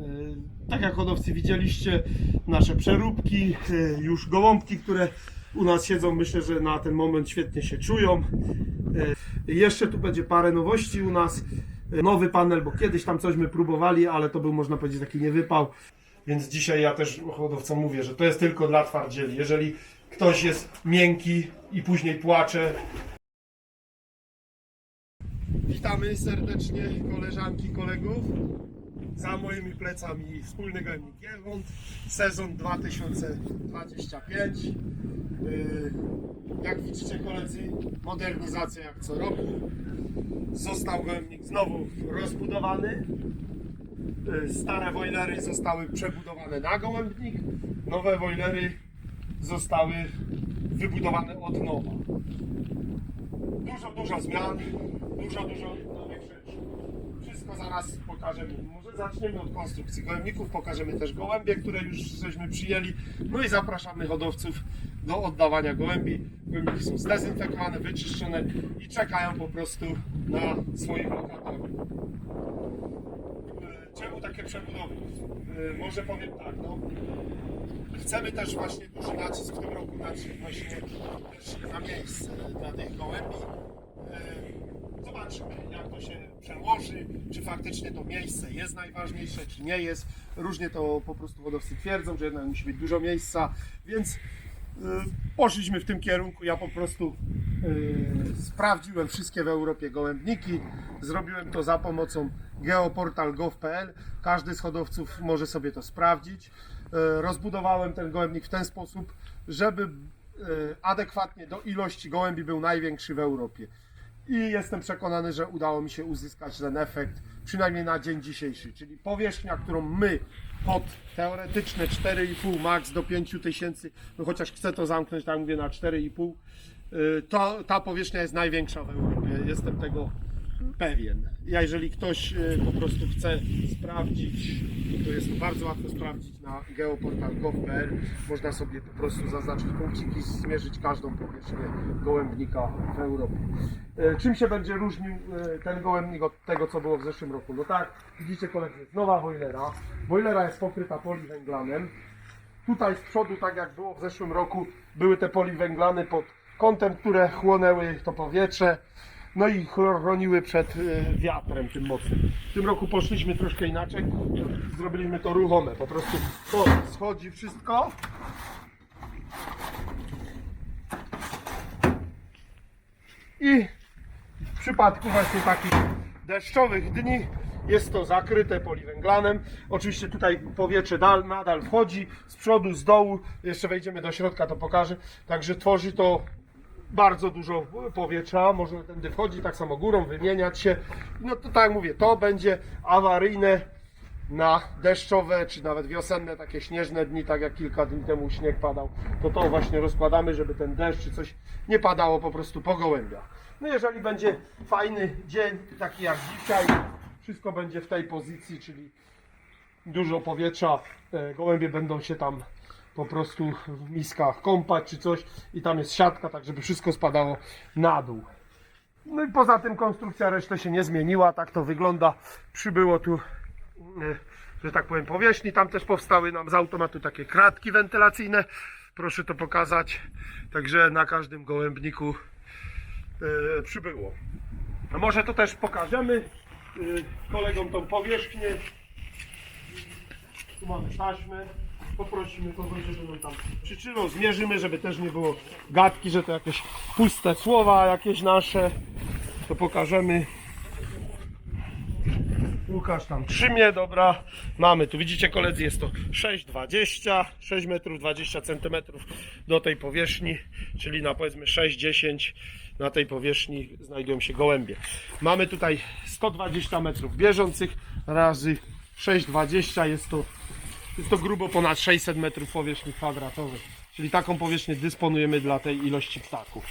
E, Tak jak hodowcy widzieliście, nasze przeróbki, e, już gołąbki, które u nas siedzą, myślę, że na ten moment świetnie się czują. E, Jeszcze tu będzie parę nowości u nas. Nowy panel, bo kiedyś tam coś my próbowali, ale to był można powiedzieć taki niewypał. Więc dzisiaj ja też hodowcom mówię, że to jest tylko dla twardzieli. Jeżeli ktoś jest miękki i później płacze, Witamy serdecznie koleżanki, kolegów. Za moimi plecami wspólny gojemnik Jelwąt, sezon 2025. Yy, Jak widzicie koledzy, modernizacja jak co roku. Został gojemnik znowu rozbudowany. Yy, Stare wojlery zostały przebudowane na gołębnik. Nowe wojlery zostały wybudowane od nowa. Dużo, dużo zmian, dużo, dużo nowych rzeczy. Wszystko zaraz pokażemy. Może zaczniemy od konstrukcji gołębników, pokażemy też gołębie, które już żeśmy przyjęli. No i zapraszamy hodowców do oddawania gołębi. Gołębniki są zdezynfekowane, wyczyszczone i czekają po prostu na swoich lokatorów. E, Czemu takie przebudowy? E, Może powiem tak, no, Chcemy też właśnie duży nacisk w tym roku dać właśnie też na miejsce dla tych gołębi. Yy, Zobaczymy, jak to się przełoży, czy faktycznie to miejsce jest najważniejsze, czy nie jest. Różnie to po prostu hodowcy twierdzą, że jednak musi być dużo miejsca, więc yy, poszliśmy w tym kierunku. Ja po prostu yy, sprawdziłem wszystkie w Europie gołębniki. Zrobiłem to za pomocą geoportal.gov.pl. Każdy z hodowców może sobie to sprawdzić. E, Rozbudowałem ten gołębnik w ten sposób, żeby e, adekwatnie do ilości gołębi był największy w Europie. I jestem przekonany, że udało mi się uzyskać ten efekt, przynajmniej na dzień dzisiejszy. Czyli powierzchnia, którą my pod teoretyczne 4,5 max do 5 tysięcy, no chociaż chcę to zamknąć, tak mówię, na 4,5, y, to ta powierzchnia jest największa w Europie. Jestem tego pewien. Ja jeżeli ktoś y, po prostu chce sprawdzić, to jest to bardzo łatwo sprawdzić na geoportal.gov.pl. Można sobie po prostu zaznaczyć punkciki, zmierzyć każdą powierzchnię gołębnika w Europie. Y, Czym się będzie różnił y, ten gołębnik od tego, co było w zeszłym roku? No tak, widzicie koledzy, jest nowa boilera. Boilera jest pokryta poliwęglanem. Tutaj z przodu, tak jak było w zeszłym roku, były te poliwęglany pod kątem, które chłonęły to powietrze. No i chroniły przed y, wiatrem tym mocnym. W tym roku poszliśmy troszkę inaczej. Zrobiliśmy to ruchome. Po prostu to schodzi wszystko. I w przypadku właśnie takich deszczowych dni jest to zakryte poliwęglanem. Oczywiście tutaj powietrze dal, nadal wchodzi z przodu, z dołu. Jeszcze wejdziemy do środka, to pokażę. Także tworzy to bardzo dużo powietrza, może tędy wchodzi, tak samo górą, wymieniać się. No to tak jak mówię, to będzie awaryjne na deszczowe, czy nawet wiosenne, takie śnieżne dni, tak jak kilka dni temu śnieg padał, to to właśnie rozkładamy, żeby ten deszcz czy coś nie padało po prostu po gołębiach. No jeżeli będzie fajny dzień, taki jak dzisiaj, wszystko będzie w tej pozycji, czyli dużo powietrza, e, gołębie będą się tam po prostu w miskach kąpać czy coś i tam jest siatka, tak żeby wszystko spadało na dół. No i poza tym konstrukcja reszty się nie zmieniła, tak to wygląda. Przybyło tu, e, że tak powiem, powierzchni. Tam też powstały nam z automatu takie kratki wentylacyjne. Proszę to pokazać. Także na każdym gołębniku e, przybyło. A może to też pokażemy e, kolegom tą powierzchnię. Tu mamy taśmę. Poprosimy kogoś, żeby nam tam przytrzymał. Zmierzymy, żeby też nie było gadki, że to jakieś puste słowa, jakieś nasze. To pokażemy. Łukasz tam trzymie, dobra. Mamy tu, widzicie koledzy, jest to 6,20, 6 metrów 20 centymetrów do tej powierzchni, czyli na powiedzmy 6,10 na tej powierzchni znajdują się gołębie. Mamy tutaj 120 metrów bieżących razy 6,20 jest to jest to grubo ponad 600 metrów powierzchni kwadratowej, czyli taką powierzchnię dysponujemy dla tej ilości ptaków.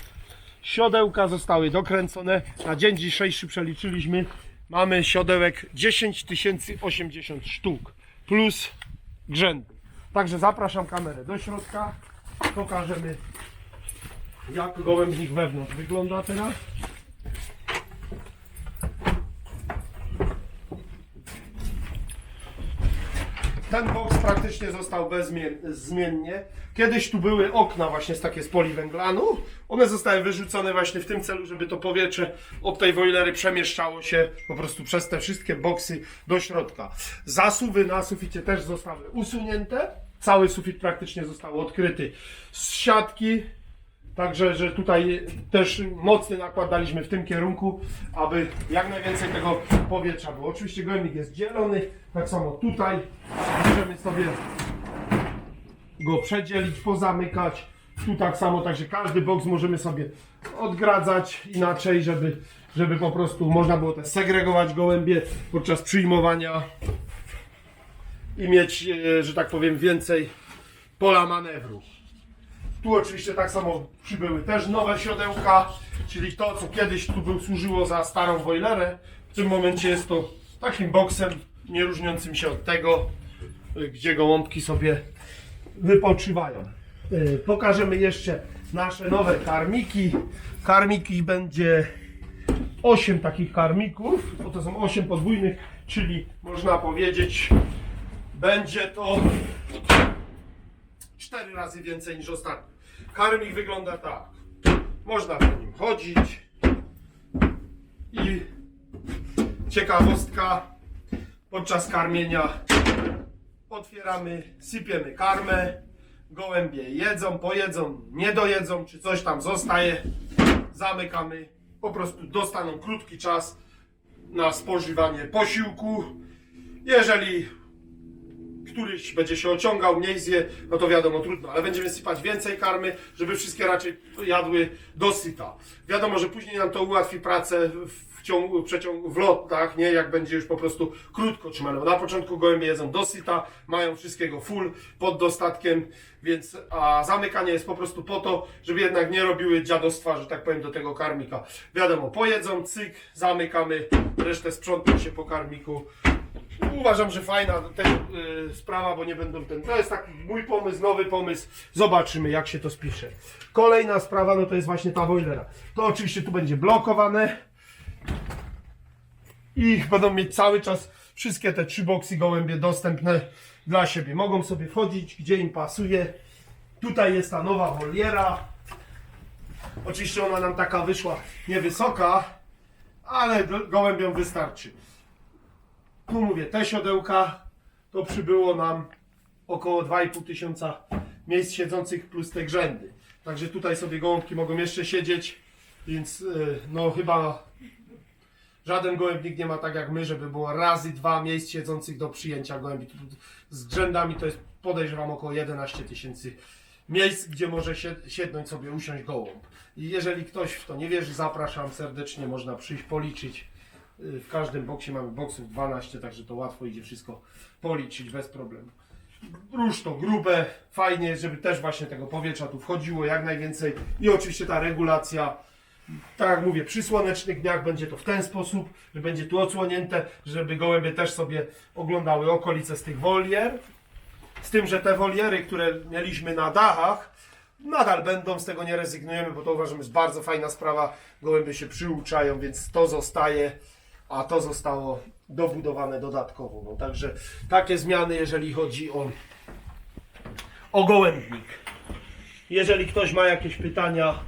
Siodełka zostały dokręcone. Na dzień dzisiejszy przeliczyliśmy. Mamy siodełek 10 080 sztuk plus grzędy. Także zapraszam kamerę do środka. Pokażemy jak gołębnik wewnątrz wygląda teraz. Ten boks praktycznie został bezmiennie. Kiedyś tu były okna właśnie z takie z poliwęglanu. One zostały wyrzucone właśnie w tym celu, żeby to powietrze od tej wojlery przemieszczało się po prostu przez te wszystkie boksy do środka. Zasuwy na suficie też zostały usunięte. Cały sufit praktycznie został odkryty z siatki. Także, że tutaj też mocny nakład daliśmy w tym kierunku, aby jak najwięcej tego powietrza było. Oczywiście gołębnik jest dzielony, tak samo tutaj możemy sobie go przedzielić, pozamykać. Tu tak samo, także każdy boks możemy sobie odgradzać inaczej, żeby, żeby po prostu można było też segregować gołębie podczas przyjmowania i mieć, e, że tak powiem, więcej pola manewru. Tu oczywiście tak samo przybyły też nowe siodełka, czyli to, co kiedyś tu był, służyło za starą boilerę. W tym momencie jest to takim boksem nie różniącym się od tego, gdzie gołąbki sobie wypoczywają. Y, Pokażemy jeszcze nasze nowe karmiki. Karmiki będzie 8 takich karmików, bo to są 8 podwójnych, czyli można powiedzieć, będzie to cztery razy więcej niż ostatnio. Karmik wygląda tak. Można po nim chodzić. I ciekawostka. Podczas karmienia otwieramy, sypiemy karmę, gołębie jedzą, pojedzą, nie dojedzą, czy coś tam zostaje, zamykamy, po prostu dostaną krótki czas na spożywanie posiłku. Jeżeli któryś będzie się ociągał, mniej zje, no to wiadomo, trudno, ale będziemy sypać więcej karmy, żeby wszystkie raczej jadły dosyta. Wiadomo, że później nam to ułatwi pracę w ciągu, przeciągu, w lotach, nie, jak będzie już po prostu krótko trzymane. Bo na początku gołębie jedzą dosyta, mają wszystkiego full, pod dostatkiem, więc, a zamykanie jest po prostu po to, żeby jednak nie robiły dziadostwa, że tak powiem, do tego karmika. Wiadomo, pojedzą, cyk, zamykamy, resztę sprzątnie się po karmiku, Uważam, że fajna ten, y, sprawa, bo nie będą ten. To jest taki mój pomysł, nowy pomysł. Zobaczymy, jak się to spisze. Kolejna sprawa, no to jest właśnie ta boilera. To oczywiście tu będzie blokowane. I będą mieć cały czas wszystkie te trzy boksy gołębie dostępne dla siebie. Mogą sobie wchodzić, gdzie im pasuje. Tutaj jest ta nowa woliera. Oczywiście ona nam taka wyszła niewysoka, ale go- gołębiom wystarczy. Tu mówię, te siodełka to przybyło nam około 2,5 tysiąca miejsc siedzących plus te grzędy. Także tutaj sobie gołąbki mogą jeszcze siedzieć, więc yy, no chyba żaden gołębnik nie ma tak jak my, żeby było razy dwa miejsc siedzących do przyjęcia gołębi. Z grzędami to jest podejrzewam około 11 tysięcy miejsc, gdzie może siednąć sobie, usiąść gołąb. I jeżeli ktoś w to nie wierzy, zapraszam serdecznie, można przyjść policzyć. Y, W każdym boksie mamy boksów 12, także to łatwo idzie wszystko policzyć bez problemu. Róż to grube, fajnie żeby też właśnie tego powietrza tu wchodziło jak najwięcej i oczywiście ta regulacja, tak jak mówię, przy słonecznych dniach będzie to w ten sposób, że będzie tu odsłonięte, żeby gołębie też sobie oglądały okolice z tych wolier. Z tym, że te woliery, które mieliśmy na dachach, nadal będą, z tego nie rezygnujemy, bo to uważam jest bardzo fajna sprawa. Gołębie się przyuczają, więc to zostaje, a to zostało dobudowane dodatkowo. No, także takie zmiany, jeżeli chodzi o, o gołębnik. Jeżeli ktoś ma jakieś pytania,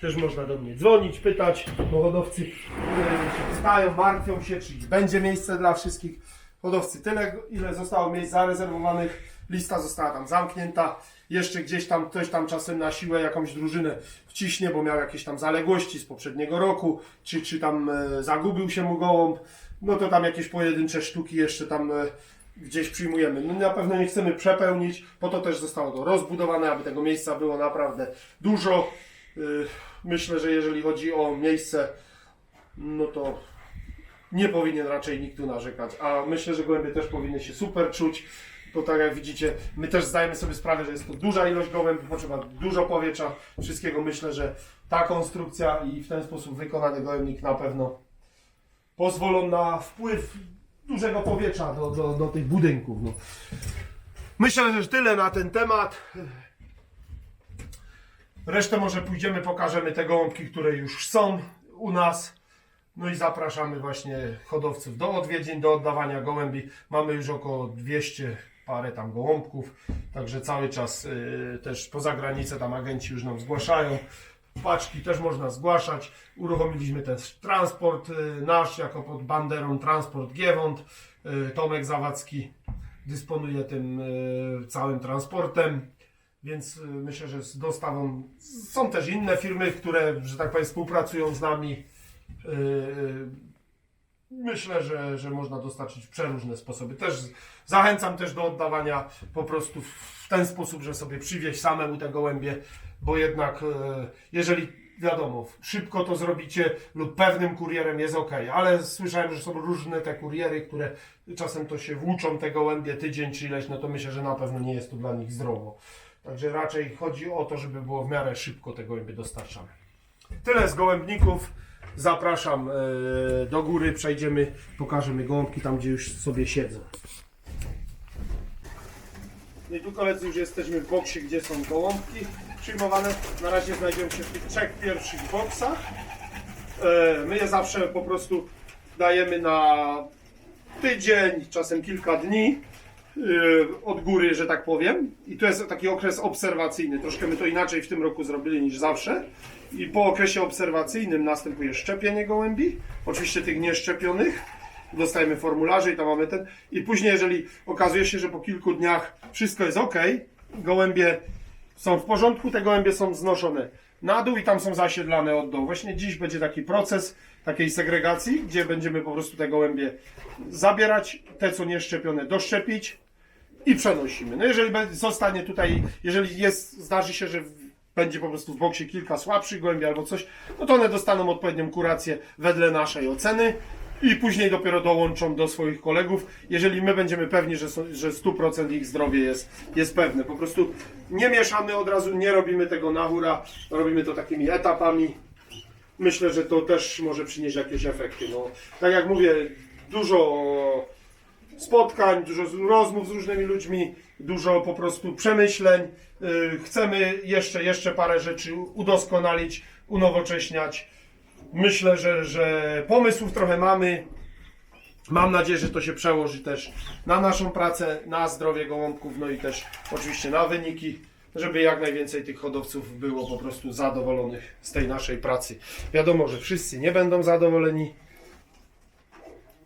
też można do mnie dzwonić, pytać, bo hodowcy yy, się pytają, martwią się, czy będzie miejsce dla wszystkich hodowcy. Tyle, ile zostało miejsc zarezerwowanych, lista została tam zamknięta. Jeszcze gdzieś tam ktoś tam czasem na siłę jakąś drużynę wciśnie, bo miał jakieś tam zaległości z poprzedniego roku, czy, czy tam e, zagubił się mu gołąb, no to tam jakieś pojedyncze sztuki jeszcze tam e, gdzieś przyjmujemy. No na pewno nie chcemy przepełnić, po to też zostało to rozbudowane, aby tego miejsca było naprawdę dużo. Y, Myślę, że jeżeli chodzi o miejsce, no to nie powinien raczej nikt tu narzekać. A myślę, że gołębie też powinny się super czuć. To tak jak widzicie, my też zdajemy sobie sprawę, że jest to duża ilość gołębi, potrzeba dużo powietrza, wszystkiego. Myślę, że ta konstrukcja i w ten sposób wykonany gołębnik na pewno pozwolą na wpływ dużego powietrza do, do, do tych budynków. No. Myślę, że tyle na ten temat. Resztę może pójdziemy, pokażemy te gołąbki, które już są u nas. No i zapraszamy właśnie hodowców do odwiedzin, do oddawania gołębi. Mamy już około 200 parę tam gołąbków, także cały czas y, też poza granicę tam agenci już nam zgłaszają. Paczki też można zgłaszać. Uruchomiliśmy też transport y, nasz jako pod banderą Transport Giewont. Y, Tomek Zawadzki dysponuje tym całym transportem. Więc myślę, że z dostawą są też inne firmy, które, że tak powiem, współpracują z nami. Myślę, że, że można dostarczyć przeróżne sposoby. Też zachęcam też do oddawania po prostu w ten sposób, że sobie przywieźć samemu te gołębie, bo jednak e, jeżeli wiadomo, szybko to zrobicie lub pewnym kurierem jest ok, ale słyszałem, że są różne te kuriery, które czasem to się włóczą te gołębie tydzień czy ileś, no to myślę, że na pewno nie jest to dla nich zdrowo. Także raczej chodzi o to, żeby było w miarę szybko te gołębie dostarczane. Tyle z gołębników. Zapraszam e, do góry, przejdziemy, pokażemy gołąbki tam, gdzie już sobie siedzą. No i tu koledzy już jesteśmy w boksie, gdzie są gołąbki przyjmowane. Na razie znajdziemy się w tych trzech pierwszych boksach. E, my je zawsze po prostu dajemy na tydzień, czasem kilka dni od góry, że tak powiem. I to jest taki okres obserwacyjny. Troszkę my to inaczej w tym roku zrobili niż zawsze. I po okresie obserwacyjnym następuje szczepienie gołębi, oczywiście tych nieszczepionych. Dostajemy formularze i tam mamy ten. I później, jeżeli okazuje się, że po kilku dniach wszystko jest ok, gołębie są w porządku, te gołębie są znoszone na dół i tam są zasiedlane od dołu. Właśnie dziś będzie taki proces takiej segregacji, gdzie będziemy po prostu te gołębie zabierać, te co nieszczepione doszczepić i przenosimy. No jeżeli zostanie tutaj, jeżeli jest, zdarzy się, że będzie po prostu w boksie kilka słabszych gołębi albo coś, no to one dostaną odpowiednią kurację wedle naszej oceny i później dopiero dołączą do swoich kolegów, jeżeli my będziemy pewni, że, że 100% ich zdrowie jest, jest pewne. Po prostu nie mieszamy od razu, nie robimy tego na hura, robimy to takimi etapami. Myślę, że to też może przynieść jakieś efekty. No, tak jak mówię, dużo spotkań, dużo rozmów z różnymi ludźmi, dużo po prostu przemyśleń. Yy, Chcemy jeszcze, jeszcze parę rzeczy udoskonalić, unowocześniać. Myślę, że, że pomysłów trochę mamy. Mam nadzieję, że to się przełoży też na naszą pracę, na zdrowie gołąbków, no i też oczywiście na wyniki, żeby jak najwięcej tych hodowców było po prostu zadowolonych z tej naszej pracy. Wiadomo, że wszyscy nie będą zadowoleni.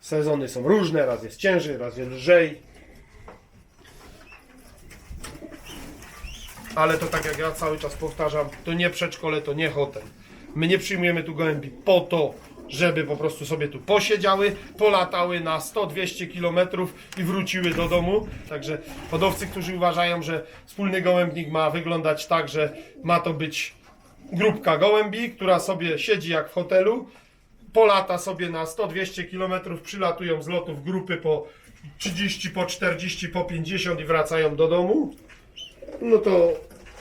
Sezony są różne, raz jest ciężej, raz jest lżej. Ale to tak jak ja cały czas powtarzam, to nie przedszkole, to nie hotel. My nie przyjmujemy tu gołębi po to, żeby po prostu sobie tu posiedziały, polatały na 100-200 km i wróciły do domu. Także hodowcy, którzy uważają, że wspólny gołębnik ma wyglądać tak, że ma to być grupka gołębi, która sobie siedzi jak w hotelu, polata sobie na 100-200 km, przylatują z lotów grupy po 30, po 40, po 50 i wracają do domu, no to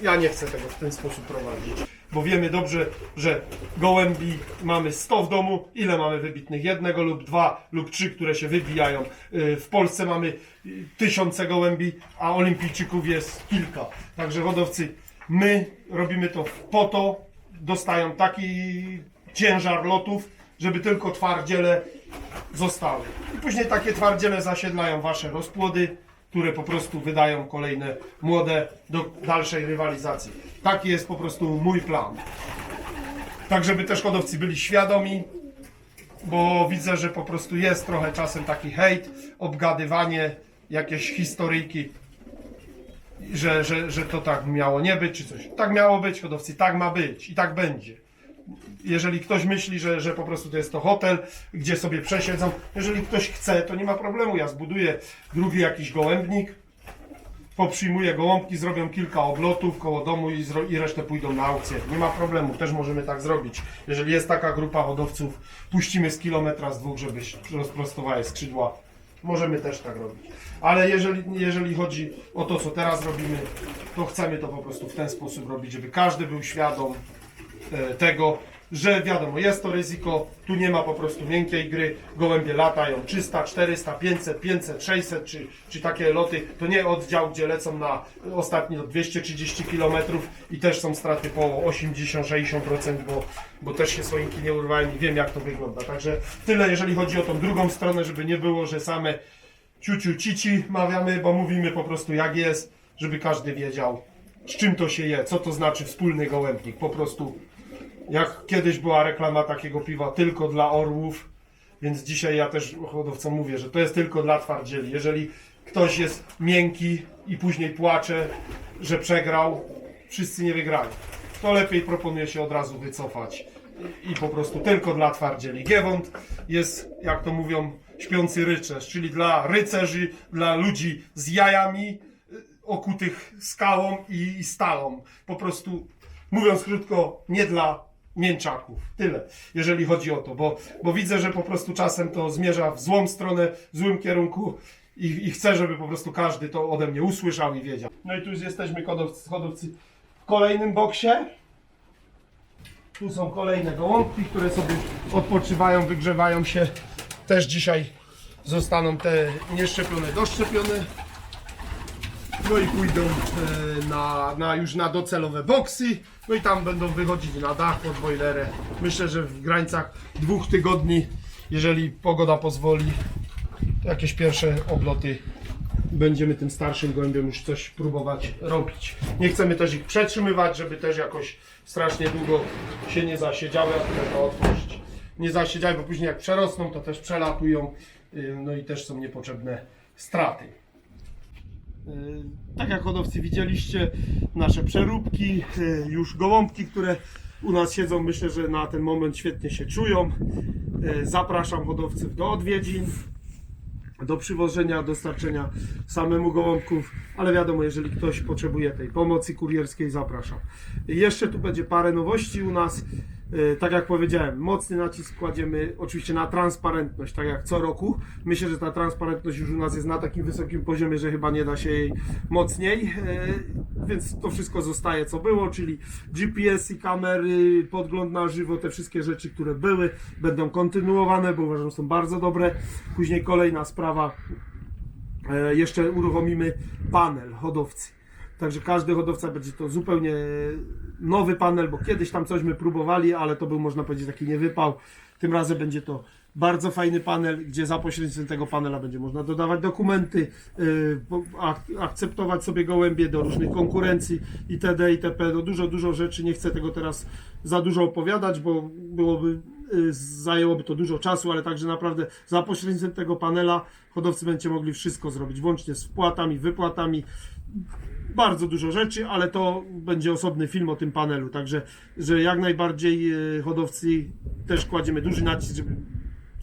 ja nie chcę tego w ten sposób prowadzić. Bo wiemy dobrze, że gołębi mamy 100 w domu. Ile mamy wybitnych? Jednego lub dwa lub trzy, które się wybijają. Yy, W Polsce mamy yy, tysiące gołębi, a olimpijczyków jest kilka. Także hodowcy, my robimy to po to, dostają taki ciężar lotów, żeby tylko twardziele zostały. I później takie twardziele zasiedlają wasze rozpłody, które po prostu wydają kolejne młode do dalszej rywalizacji. Taki jest po prostu mój plan. Tak, żeby też hodowcy byli świadomi, bo widzę, że po prostu jest trochę czasem taki hejt, obgadywanie, jakieś historyjki, że, że, że to tak miało nie być, czy coś. Tak miało być, hodowcy, tak ma być i tak będzie jeżeli ktoś myśli, że, że po prostu to jest to hotel, gdzie sobie przesiedzą, jeżeli ktoś chce, to nie ma problemu. Ja zbuduję drugi jakiś gołębnik, poprzyjmuję gołąbki, zrobią kilka oblotów koło domu i, i resztę pójdą na aukcję. Nie ma problemu, też możemy tak zrobić. Jeżeli jest taka grupa hodowców, puścimy z kilometra, z dwóch, żeby rozprostowały skrzydła. Możemy też tak robić. Ale jeżeli, jeżeli chodzi o to, co teraz robimy, to chcemy to po prostu w ten sposób robić, żeby każdy był świadom tego, że wiadomo, jest to ryzyko, tu nie ma po prostu miękkiej gry, gołębie latają 300, 400, 500, 500, 600, czy, czy takie loty, to nie oddział, gdzie lecą na ostatni lot 230 km i też są straty po 80-60%, bo, bo też się słoinki nie urwałem i wiem jak to wygląda. Także tyle, jeżeli chodzi o tą drugą stronę, żeby nie było, że same ciuciu cici mawiamy, bo mówimy po prostu jak jest, żeby każdy wiedział z czym to się je, co to znaczy wspólny gołębnik. Po prostu jak kiedyś była reklama takiego piwa tylko dla orłów, więc dzisiaj ja też hodowcom mówię, że to jest tylko dla twardzieli. Jeżeli ktoś jest miękki i później płacze, że przegrał, wszyscy nie wygrali. To lepiej proponuje się od razu wycofać i, po prostu tylko dla twardzieli. Giewont jest, jak to mówią, śpiący rycerz, czyli dla rycerzy, dla ludzi z jajami y, okutych skałą i stalą. Po prostu, mówiąc krótko, nie dla mięczaków. Tyle, jeżeli chodzi o to, bo, bo widzę, że po prostu czasem to zmierza w złą stronę, w złym kierunku i, i chcę, żeby po prostu każdy to ode mnie usłyszał i wiedział. No i tu już jesteśmy hodowcy, hodowcy w kolejnym boksie. Tu są kolejne gołąbki, które sobie odpoczywają, wygrzewają się. Też dzisiaj zostaną te nieszczepione doszczepione. No i pójdą e, na, na już na docelowe boksy. No i tam będą wychodzić na dach pod boilerę. Myślę, że w granicach dwóch tygodni, jeżeli pogoda pozwoli, jakieś pierwsze obloty będziemy tym starszym gołębiem już coś próbować robić. Nie chcemy też ich przetrzymywać, żeby też jakoś strasznie długo się nie zasiedziały, a to otworzyć. Nie zasiedziały, bo później jak przerosną, to też przelatują, y, no i też są niepotrzebne straty. Y, Tak jak hodowcy widzieliście, nasze przeróbki, y, już gołąbki, które u nas siedzą, myślę, że na ten moment świetnie się czują. Y, Zapraszam hodowców do odwiedzin do przywożenia, dostarczenia samemu gołąbków, ale wiadomo, jeżeli ktoś potrzebuje tej pomocy kurierskiej, zapraszam. Jeszcze tu będzie parę nowości u nas. E, Tak jak powiedziałem, mocny nacisk kładziemy oczywiście na transparentność, tak jak co roku. Myślę, że ta transparentność już u nas jest na takim wysokim poziomie, że chyba nie da się jej mocniej, e, więc to wszystko zostaje co było, czyli GPS i kamery, podgląd na żywo, te wszystkie rzeczy, które były, będą kontynuowane, bo uważam, że są bardzo dobre. Później kolejna sprawa, e, jeszcze uruchomimy panel hodowcy. Także każdy hodowca będzie to zupełnie nowy panel, bo kiedyś tam coś my próbowali, ale to był można powiedzieć taki niewypał. Tym razem będzie to bardzo fajny panel, gdzie za pośrednictwem tego panela będzie można dodawać dokumenty, ak- akceptować sobie gołębie do różnych konkurencji itd. itp. No dużo, dużo rzeczy. Nie chcę tego teraz za dużo opowiadać, bo byłoby y, zajęłoby to dużo czasu, ale także naprawdę za pośrednictwem tego panela hodowcy będziecie mogli wszystko zrobić, włącznie z wpłatami, wypłatami, bardzo dużo rzeczy, ale to będzie osobny film o tym panelu, także że jak najbardziej e, hodowcy też kładziemy duży nacisk, żeby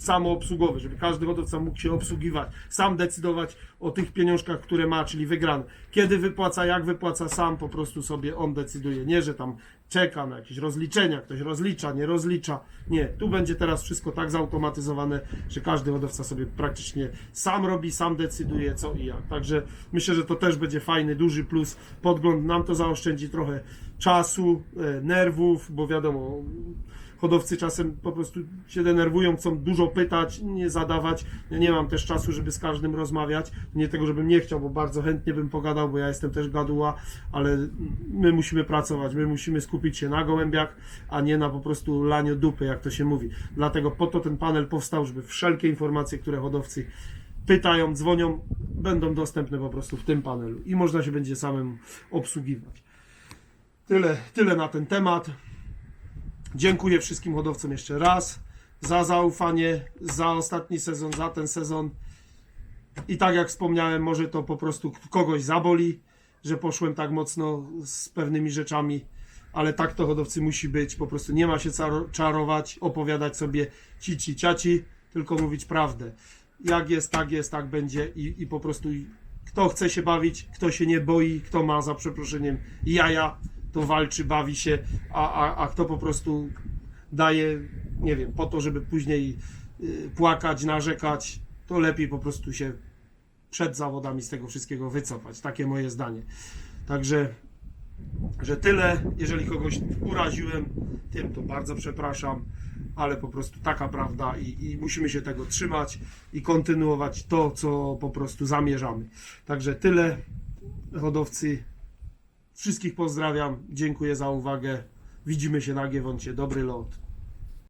samoobsługowy, żeby każdy hodowca mógł się obsługiwać, sam decydować o tych pieniążkach, które ma, czyli wygrane. Kiedy wypłaca, jak wypłaca, sam po prostu sobie on decyduje. Nie, że tam czeka na jakieś rozliczenia, ktoś rozlicza, nie rozlicza. Nie, tu będzie teraz wszystko tak zautomatyzowane, że każdy hodowca sobie praktycznie sam robi, sam decyduje co i jak. Także myślę, że to też będzie fajny, duży plus. Podgląd nam to zaoszczędzi trochę czasu, e, nerwów, bo wiadomo, hodowcy czasem po prostu się denerwują, chcą dużo pytać, nie zadawać. Ja nie mam też czasu, żeby z każdym rozmawiać. Nie tego, żebym nie chciał, bo bardzo chętnie bym pogadał, bo ja jestem też gaduła, ale my musimy pracować, my musimy skupić się na gołębiach, a nie na po prostu laniu dupy, jak to się mówi. Dlatego po to ten panel powstał, żeby wszelkie informacje, które hodowcy pytają, dzwonią, będą dostępne po prostu w tym panelu i można się będzie samym obsługiwać. Tyle, tyle na ten temat. Dziękuję wszystkim hodowcom jeszcze raz za zaufanie, za ostatni sezon, za ten sezon. I tak jak wspomniałem, może to po prostu kogoś zaboli, że poszłem tak mocno z pewnymi rzeczami, ale tak to hodowcy musi być. Po prostu nie ma się czarować, opowiadać sobie cici ciaci, tylko mówić prawdę. Jak jest, tak jest, tak będzie i, i po prostu kto chce się bawić, kto się nie boi, kto ma za przeproszeniem jaja, to walczy, bawi się, a, a, a kto po prostu daje, nie wiem, po to, żeby później y, płakać, narzekać, to lepiej po prostu się przed zawodami z tego wszystkiego wycofać. Takie moje zdanie. Także, że tyle. Jeżeli kogoś uraziłem, tym to bardzo przepraszam, ale po prostu taka prawda i, i musimy się tego trzymać i kontynuować to, co po prostu zamierzamy. Także tyle. Hodowcy, wszystkich pozdrawiam. Dziękuję za uwagę. Widzimy się na Giewoncie. Dobry lot.